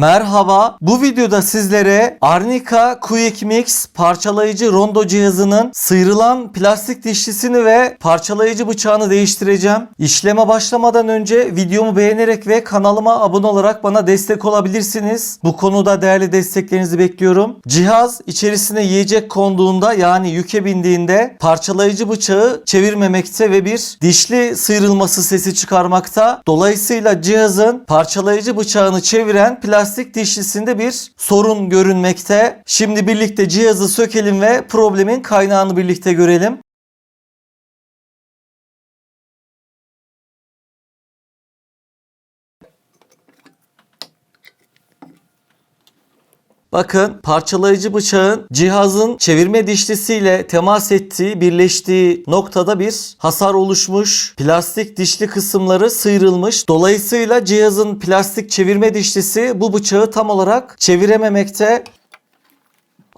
Merhaba. Bu videoda sizlere Arnica Quick Mix parçalayıcı rondo cihazının sıyrılan plastik dişlisini ve parçalayıcı bıçağını değiştireceğim. İşleme başlamadan önce videomu beğenerek ve kanalıma abone olarak bana destek olabilirsiniz. Bu konuda değerli desteklerinizi bekliyorum. Cihaz içerisine yiyecek konduğunda yani yüke bindiğinde parçalayıcı bıçağı çevirmemekte ve bir dişli sıyrılması sesi çıkarmakta. Dolayısıyla cihazın parçalayıcı bıçağını çeviren plastik dişlisinde bir sorun görünmekte. Şimdi birlikte cihazı sökelim ve problemin kaynağını birlikte görelim. Bakın parçalayıcı bıçağın cihazın çevirme dişlisiyle temas ettiği, birleştiği noktada bir hasar oluşmuş. Plastik dişli kısımları sıyrılmış. Dolayısıyla cihazın plastik çevirme dişlisi bu bıçağı tam olarak çevirememekte.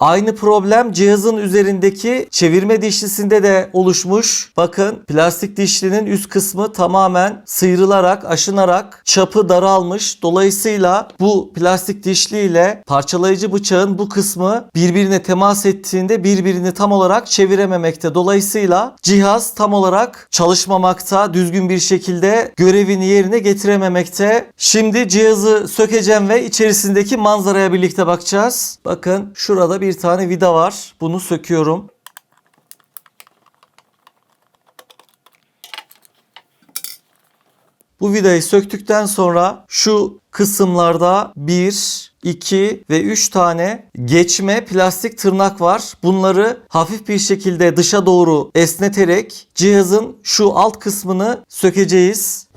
Aynı problem cihazın üzerindeki çevirme dişlisinde de oluşmuş. Bakın plastik dişlinin üst kısmı tamamen sıyrılarak, aşınarak çapı daralmış. Dolayısıyla bu plastik dişli ile parçalayıcı bıçağın bu kısmı birbirine temas ettiğinde birbirini tam olarak çevirememekte. Dolayısıyla cihaz tam olarak çalışmamakta, düzgün bir şekilde görevini yerine getirememekte. Şimdi cihazı sökeceğim ve içerisindeki manzaraya birlikte bakacağız. Bakın şurada bir tane vida var. Bunu söküyorum. Bu vidayı söktükten sonra şu kısımlarda 1, 2 ve 3 tane geçme plastik tırnak var. Bunları hafif bir şekilde dışa doğru esneterek cihazın şu alt kısmını sökeceğiz.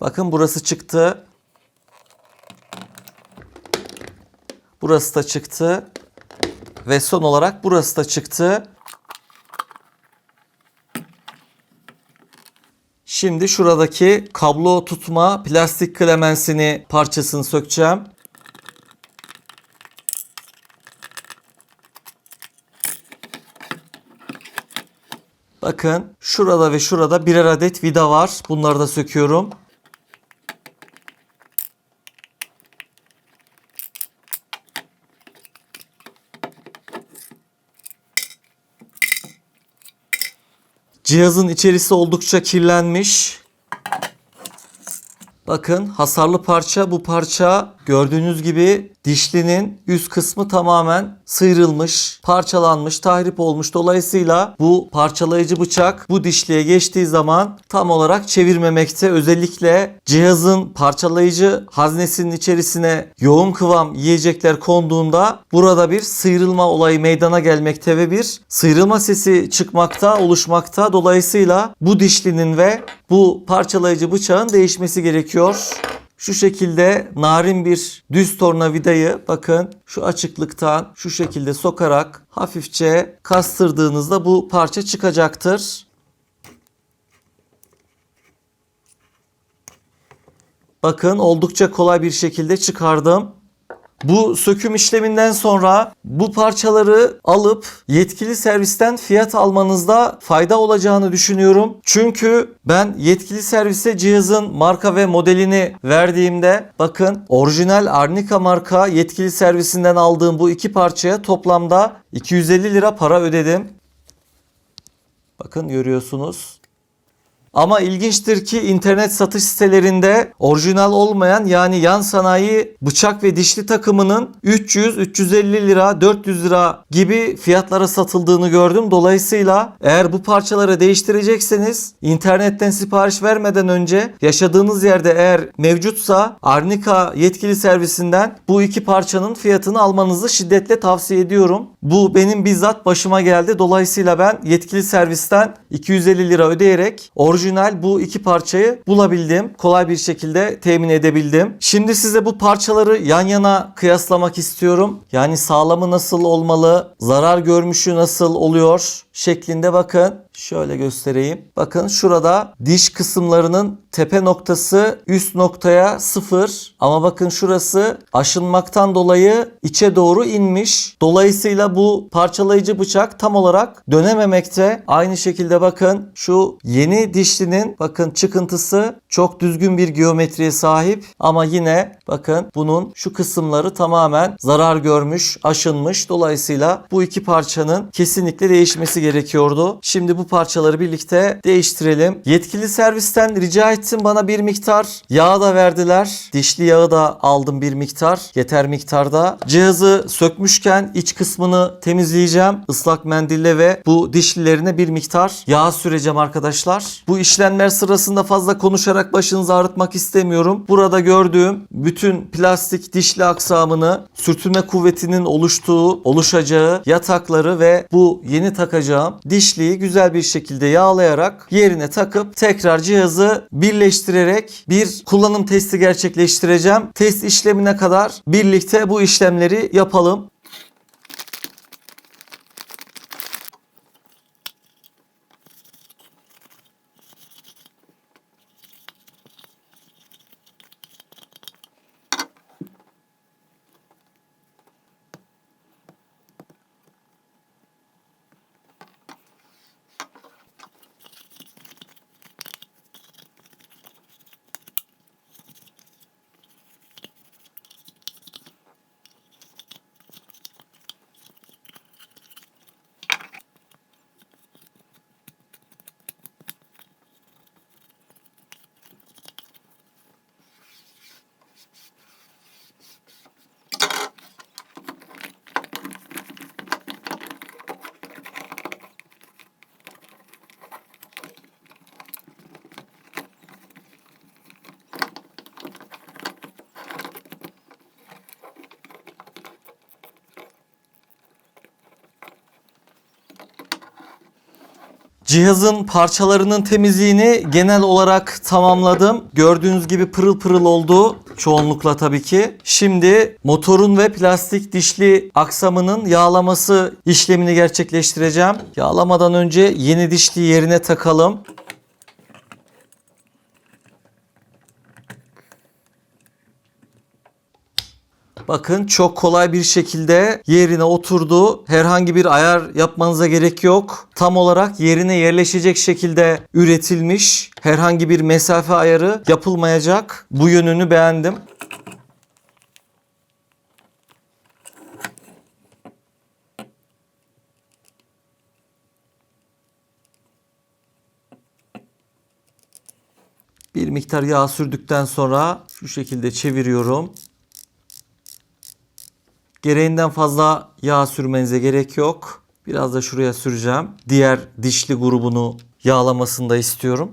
Bakın burası çıktı. Burası da çıktı. Ve son olarak burası da çıktı. Şimdi şuradaki kablo tutma plastik klemensini parçasını sökeceğim. Bakın şurada ve şurada birer adet vida var. Bunları da söküyorum. Cihazın içerisi oldukça kirlenmiş. Bakın hasarlı parça bu parça gördüğünüz gibi dişlinin üst kısmı tamamen sıyrılmış, parçalanmış, tahrip olmuş. Dolayısıyla bu parçalayıcı bıçak bu dişliye geçtiği zaman tam olarak çevirmemekte. Özellikle cihazın parçalayıcı haznesinin içerisine yoğun kıvam yiyecekler konduğunda burada bir sıyrılma olayı meydana gelmekte ve bir sıyrılma sesi çıkmakta, oluşmakta. Dolayısıyla bu dişlinin ve bu parçalayıcı bıçağın değişmesi gerekiyor. Şu şekilde narin bir düz tornavidayı bakın şu açıklıktan şu şekilde sokarak hafifçe kastırdığınızda bu parça çıkacaktır. Bakın oldukça kolay bir şekilde çıkardım. Bu söküm işleminden sonra bu parçaları alıp yetkili servisten fiyat almanızda fayda olacağını düşünüyorum. Çünkü ben yetkili servise cihazın marka ve modelini verdiğimde bakın orijinal Arnica marka yetkili servisinden aldığım bu iki parçaya toplamda 250 lira para ödedim. Bakın görüyorsunuz. Ama ilginçtir ki internet satış sitelerinde orijinal olmayan yani yan sanayi bıçak ve dişli takımının 300, 350 lira, 400 lira gibi fiyatlara satıldığını gördüm. Dolayısıyla eğer bu parçaları değiştirecekseniz internetten sipariş vermeden önce yaşadığınız yerde eğer mevcutsa Arnica yetkili servisinden bu iki parçanın fiyatını almanızı şiddetle tavsiye ediyorum. Bu benim bizzat başıma geldi. Dolayısıyla ben yetkili servisten 250 lira ödeyerek orijinal bu iki parçayı bulabildim. Kolay bir şekilde temin edebildim. Şimdi size bu parçaları yan yana kıyaslamak istiyorum. Yani sağlamı nasıl olmalı, zarar görmüşü nasıl oluyor? Şeklinde bakın. Şöyle göstereyim. Bakın şurada diş kısımlarının tepe noktası üst noktaya sıfır. Ama bakın şurası aşınmaktan dolayı içe doğru inmiş. Dolayısıyla bu parçalayıcı bıçak tam olarak dönememekte. Aynı şekilde bakın şu yeni dişlinin bakın çıkıntısı çok düzgün bir geometriye sahip. Ama yine bakın bunun şu kısımları tamamen zarar görmüş, aşınmış. Dolayısıyla bu iki parçanın kesinlikle değişmesi gerekiyordu. Şimdi bu parçaları birlikte değiştirelim. Yetkili servisten rica ettim bana bir miktar yağ da verdiler. Dişli yağı da aldım bir miktar. Yeter miktarda. Cihazı sökmüşken iç kısmını temizleyeceğim. Islak mendille ve bu dişlilerine bir miktar yağ süreceğim arkadaşlar. Bu işlemler sırasında fazla konuşarak başınızı ağrıtmak istemiyorum. Burada gördüğüm bütün plastik dişli aksamını sürtünme kuvvetinin oluştuğu, oluşacağı yatakları ve bu yeni takacağım dişliyi güzel bir şekilde yağlayarak yerine takıp tekrar cihazı birleştirerek bir kullanım testi gerçekleştireceğim. Test işlemine kadar birlikte bu işlemleri yapalım. Cihazın parçalarının temizliğini genel olarak tamamladım. Gördüğünüz gibi pırıl pırıl oldu. Çoğunlukla tabii ki. Şimdi motorun ve plastik dişli aksamının yağlaması işlemini gerçekleştireceğim. Yağlamadan önce yeni dişli yerine takalım. Bakın çok kolay bir şekilde yerine oturdu. Herhangi bir ayar yapmanıza gerek yok. Tam olarak yerine yerleşecek şekilde üretilmiş. Herhangi bir mesafe ayarı yapılmayacak. Bu yönünü beğendim. Bir miktar yağ sürdükten sonra şu şekilde çeviriyorum. Gereğinden fazla yağ sürmenize gerek yok. Biraz da şuraya süreceğim. Diğer dişli grubunu yağlamasını da istiyorum.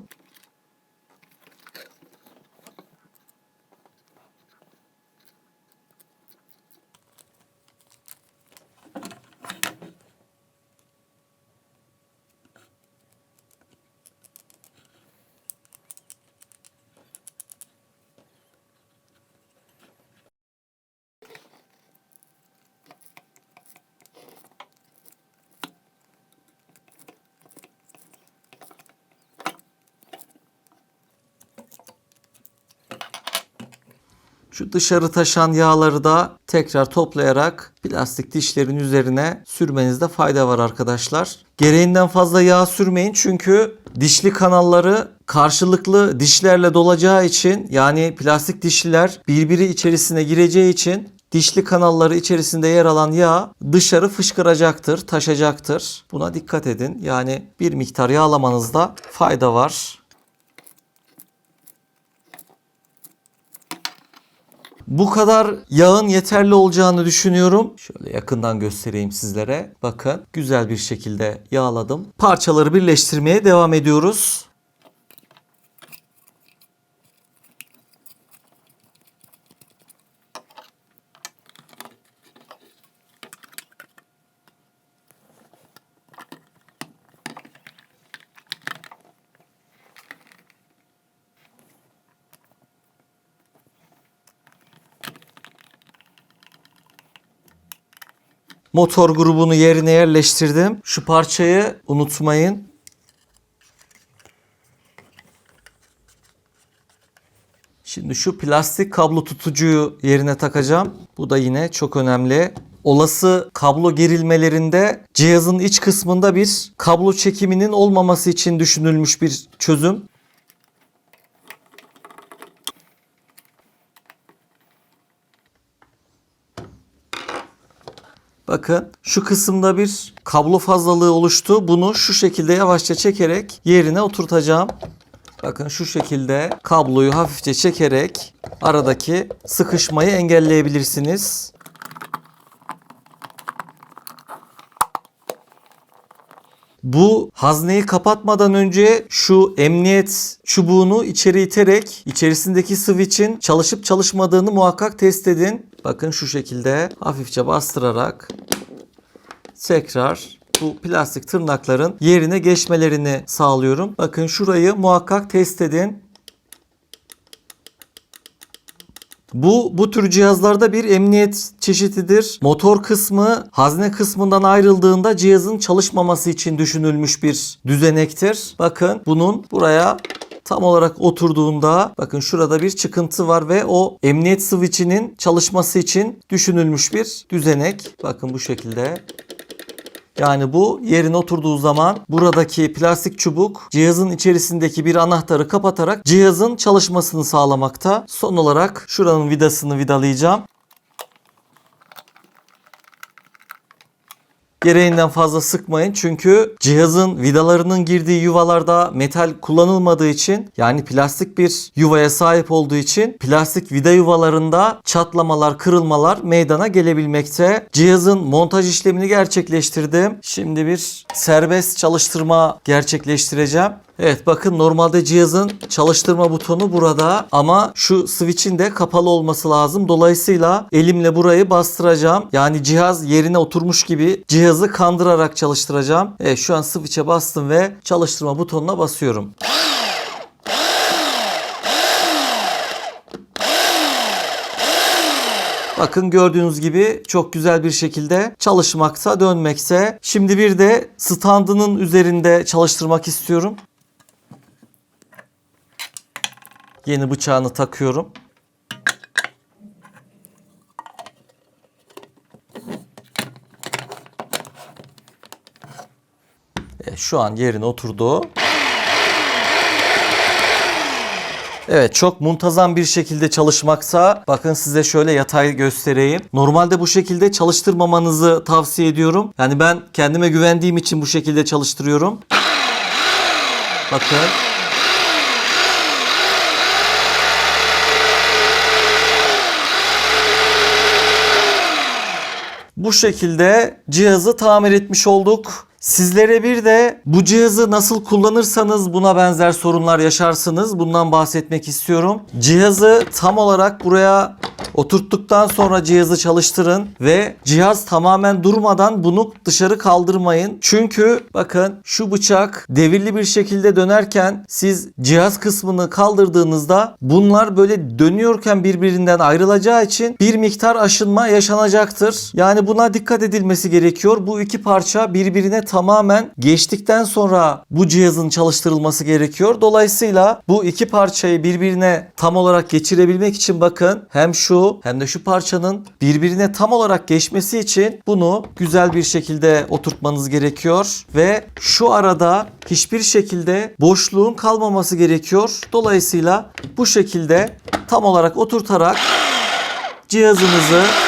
Şu dışarı taşan yağları da tekrar toplayarak plastik dişlerin üzerine sürmenizde fayda var arkadaşlar. Gereğinden fazla yağ sürmeyin çünkü dişli kanalları karşılıklı dişlerle dolacağı için yani plastik dişliler birbiri içerisine gireceği için dişli kanalları içerisinde yer alan yağ dışarı fışkıracaktır, taşacaktır. Buna dikkat edin. Yani bir miktar yağlamanızda fayda var. Bu kadar yağın yeterli olacağını düşünüyorum. Şöyle yakından göstereyim sizlere. Bakın güzel bir şekilde yağladım. Parçaları birleştirmeye devam ediyoruz. Motor grubunu yerine yerleştirdim. Şu parçayı unutmayın. Şimdi şu plastik kablo tutucuyu yerine takacağım. Bu da yine çok önemli. Olası kablo gerilmelerinde cihazın iç kısmında bir kablo çekiminin olmaması için düşünülmüş bir çözüm. Bakın şu kısımda bir kablo fazlalığı oluştu. Bunu şu şekilde yavaşça çekerek yerine oturtacağım. Bakın şu şekilde kabloyu hafifçe çekerek aradaki sıkışmayı engelleyebilirsiniz. Bu hazneyi kapatmadan önce şu emniyet çubuğunu içeri iterek içerisindeki switch'in çalışıp çalışmadığını muhakkak test edin. Bakın şu şekilde hafifçe bastırarak tekrar bu plastik tırnakların yerine geçmelerini sağlıyorum. Bakın şurayı muhakkak test edin. Bu bu tür cihazlarda bir emniyet çeşididir. Motor kısmı hazne kısmından ayrıldığında cihazın çalışmaması için düşünülmüş bir düzenektir. Bakın bunun buraya tam olarak oturduğunda bakın şurada bir çıkıntı var ve o emniyet switch'inin çalışması için düşünülmüş bir düzenek. Bakın bu şekilde. Yani bu yerine oturduğu zaman buradaki plastik çubuk cihazın içerisindeki bir anahtarı kapatarak cihazın çalışmasını sağlamakta. Son olarak şuranın vidasını vidalayacağım. Gereğinden fazla sıkmayın çünkü cihazın vidalarının girdiği yuvalarda metal kullanılmadığı için yani plastik bir yuvaya sahip olduğu için plastik vida yuvalarında çatlamalar, kırılmalar meydana gelebilmekte. Cihazın montaj işlemini gerçekleştirdim. Şimdi bir serbest çalıştırma gerçekleştireceğim. Evet bakın normalde cihazın çalıştırma butonu burada ama şu switch'in de kapalı olması lazım. Dolayısıyla elimle burayı bastıracağım. Yani cihaz yerine oturmuş gibi cihazı kandırarak çalıştıracağım. Evet şu an switch'e bastım ve çalıştırma butonuna basıyorum. Bakın gördüğünüz gibi çok güzel bir şekilde çalışmakta, dönmekte. Şimdi bir de standının üzerinde çalıştırmak istiyorum. Yeni bıçağını takıyorum. Şu an yerine oturdu. Evet çok muntazam bir şekilde çalışmakta. Bakın size şöyle yatay göstereyim. Normalde bu şekilde çalıştırmamanızı tavsiye ediyorum. Yani ben kendime güvendiğim için bu şekilde çalıştırıyorum. Bakın. Bu şekilde cihazı tamir etmiş olduk. Sizlere bir de bu cihazı nasıl kullanırsanız buna benzer sorunlar yaşarsınız. Bundan bahsetmek istiyorum. Cihazı tam olarak buraya oturttuktan sonra cihazı çalıştırın ve cihaz tamamen durmadan bunu dışarı kaldırmayın. Çünkü bakın şu bıçak devirli bir şekilde dönerken siz cihaz kısmını kaldırdığınızda bunlar böyle dönüyorken birbirinden ayrılacağı için bir miktar aşınma yaşanacaktır. Yani buna dikkat edilmesi gerekiyor. Bu iki parça birbirine tamamen geçtikten sonra bu cihazın çalıştırılması gerekiyor. Dolayısıyla bu iki parçayı birbirine tam olarak geçirebilmek için bakın hem şu hem de şu parçanın birbirine tam olarak geçmesi için bunu güzel bir şekilde oturtmanız gerekiyor ve şu arada hiçbir şekilde boşluğun kalmaması gerekiyor. Dolayısıyla bu şekilde tam olarak oturtarak cihazınızı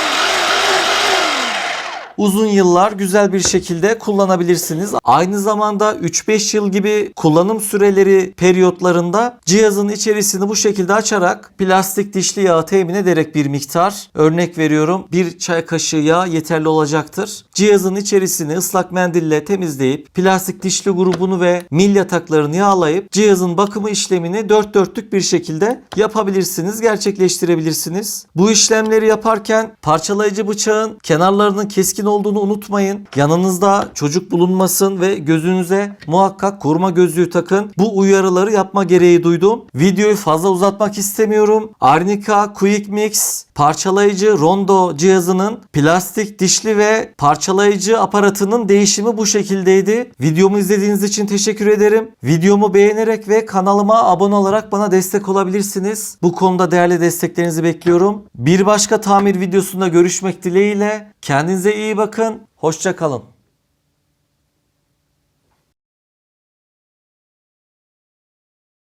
uzun yıllar güzel bir şekilde kullanabilirsiniz. Aynı zamanda 3-5 yıl gibi kullanım süreleri periyotlarında cihazın içerisini bu şekilde açarak plastik dişli yağı temin ederek bir miktar örnek veriyorum bir çay kaşığı yağ yeterli olacaktır. Cihazın içerisini ıslak mendille temizleyip plastik dişli grubunu ve mil yataklarını yağlayıp cihazın bakımı işlemini dört dörtlük bir şekilde yapabilirsiniz, gerçekleştirebilirsiniz. Bu işlemleri yaparken parçalayıcı bıçağın kenarlarının keskin olduğunu unutmayın. Yanınızda çocuk bulunmasın ve gözünüze muhakkak koruma gözlüğü takın. Bu uyarıları yapma gereği duydum. Videoyu fazla uzatmak istemiyorum. Arnica Quick Mix parçalayıcı rondo cihazının plastik dişli ve parçalayıcı aparatının değişimi bu şekildeydi. Videomu izlediğiniz için teşekkür ederim. Videomu beğenerek ve kanalıma abone olarak bana destek olabilirsiniz. Bu konuda değerli desteklerinizi bekliyorum. Bir başka tamir videosunda görüşmek dileğiyle. Kendinize iyi bakın. Hoşça kalın.